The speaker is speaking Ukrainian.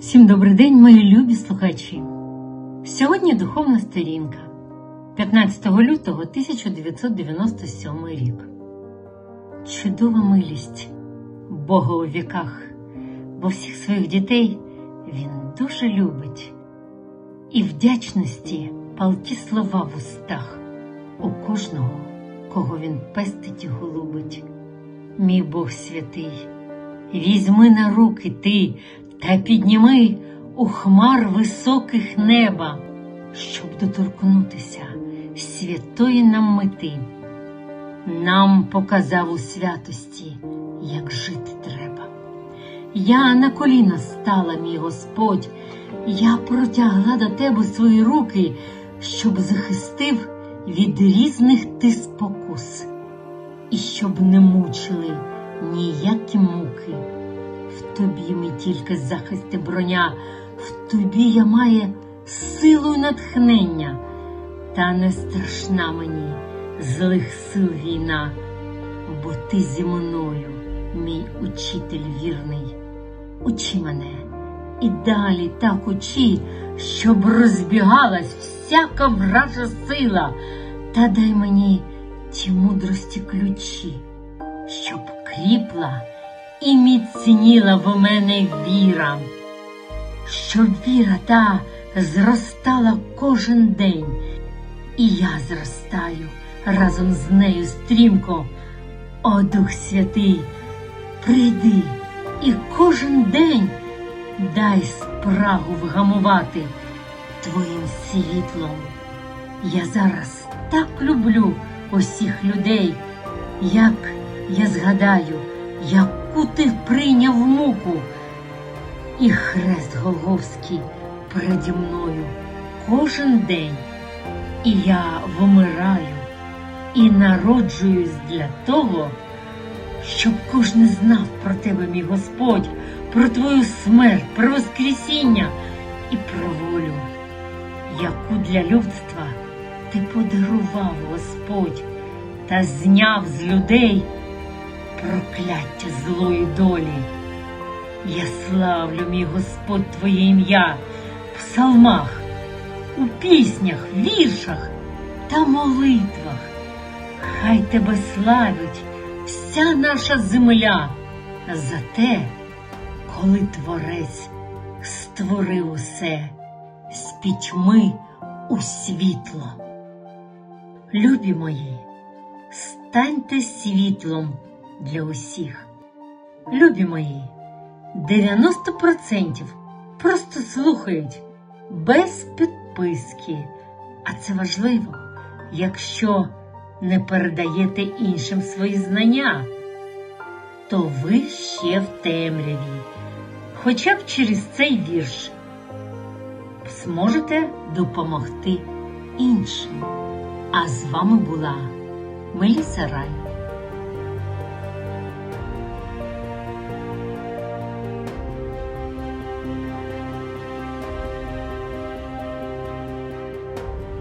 Всім добрий день, мої любі слухачі. Сьогодні духовна сторінка 15 лютого 1997 рік. Чудова милість Бога у віках, бо всіх своїх дітей Він дуже любить. І вдячності палті слова в устах у кожного, кого він пестить і голубить. Мій Бог святий, візьми на руки ти та підніми у хмар високих неба, щоб доторкнутися святої нам мети. Нам показав у святості, як жити треба. Я на коліна стала, мій Господь, я протягла до тебе свої руки, щоб захистив від різних ти спокус, і щоб не мучили ніякі муки. Тобі ми тільки захист і броня, в тобі я має силу й натхнення, та не страшна мені злих сил війна, бо ти зі мною, мій учитель вірний. Учи мене і далі так учи, щоб розбігалась всяка вража сила, та дай мені ті мудрості ключі, щоб кріпла і міцніла в мене віра, щоб віра та зростала кожен день, і я зростаю разом з нею стрімко. О Дух Святий, прийди і кожен день дай спрагу вгамувати Твоїм світлом. Я зараз так люблю усіх людей, як я згадаю, яку ти прийняв муку, і хрест Голговський переді мною. Кожен день, і я вмираю і народжуюсь для того, щоб кожен знав про тебе, мій Господь, про твою смерть, про Воскресіння і про волю, яку для людства ти подарував, Господь, та зняв з людей прокляття злої долі. Я славлю, мій Господь, Твоє ім'я в псалмах, у піснях, віршах та молитвах. Хай тебе славить вся наша земля за те, коли Творець створив усе з пітьми у світло. Любі мої, станьте світлом для усіх. Любі мої, 90% просто слухають без підписки. А це важливо, якщо не передаєте іншим свої знання, то ви ще в темряві, хоча б через цей вірш зможете допомогти іншим. А з вами була Меліса Рай.